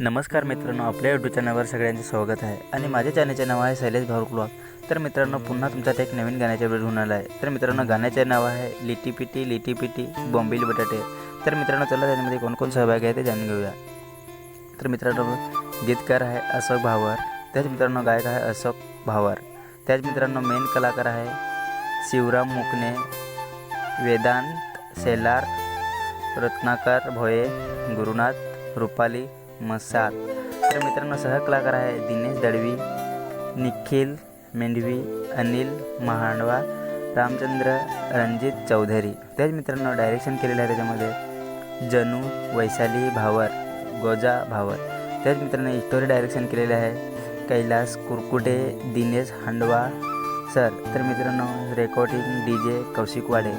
नमस्कार मित्रांनो आपल्या यूट्यूब चॅनलवर सगळ्यांचे स्वागत आहे आणि माझ्या चॅनलचे नाव आहे शैलेश भाऊ तर मित्रांनो पुन्हा तुमच्यात एक नवीन गाण्याचे व्हिडिओ होणार आहे. तर मित्रांनो गाण्याचे नाव आहे लिटी पिटी लिटी पिटी बॉम्बिल बटाटे. तर मित्रांनो चला त्याच्यामध्ये कोणकोण सहभागी आहे ते जाणून घेऊया. तर मित्रांनो गीतकार आहे अशोक भावर. त्याच मित्रांनो गायक आहे अशोक भावर. त्याच मित्रांनो मेन कलाकार आहे शिवराम मुकणे वेदांत सेलार रत्नाकर भोये गुरुनाथ रुपाली मसाद. तर मित्रांनो सहकलाकार आहे दिनेश दळवी निखिल मेंढवी अनिल महांडवा रामचंद्र रणजित चौधरी. त्याच मित्रांनो डायरेक्शन केलेलं आहे त्याच्यामध्ये. जनू वैशाली भावर गोजा भावर. त्याच मित्रांनो स्टोरी डायरेक्शन केलेलं आहे. कैलास कुरकुटे दिनेश हांडवा सर. तर मित्रांनो recording D J Kaushik Wade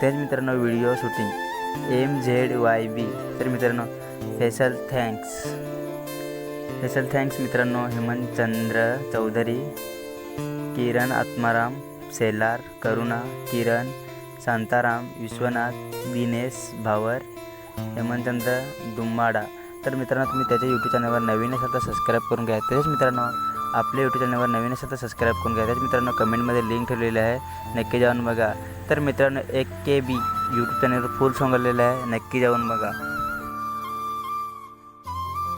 त्याच मित्रांनो video shooting M Z Y B तर मित्रांनो स्पेशल थँक्स स्पेशल थँक्स मित्रांनो हेमंतचंद्र चौधरी किरण आत्माराम सेलार करुणा किरण शांताराम विश्वनाथ दिनेश भावर हेमंतचंद्र दुम्माडा. तर मित्रांनो तुम्ही त्याच्या यूट्यूब चॅनलवर नवीन असाल तर सबस्क्राईब करून घ्या. तसेच मित्रांनो आपल्या यूट्यूब चॅनलवर नवीन असेल तर सबस्क्राईब करून घ्या. त्याच मित्रांनो कमेंटमध्ये लिंक ठेवलेली आहे. नक्की जाऊन बघा. तर मित्रांनो एक के बी यूट्यूब चॅनलवर फुल सॉंग आलेलं आहे. नक्की जाऊन बघा.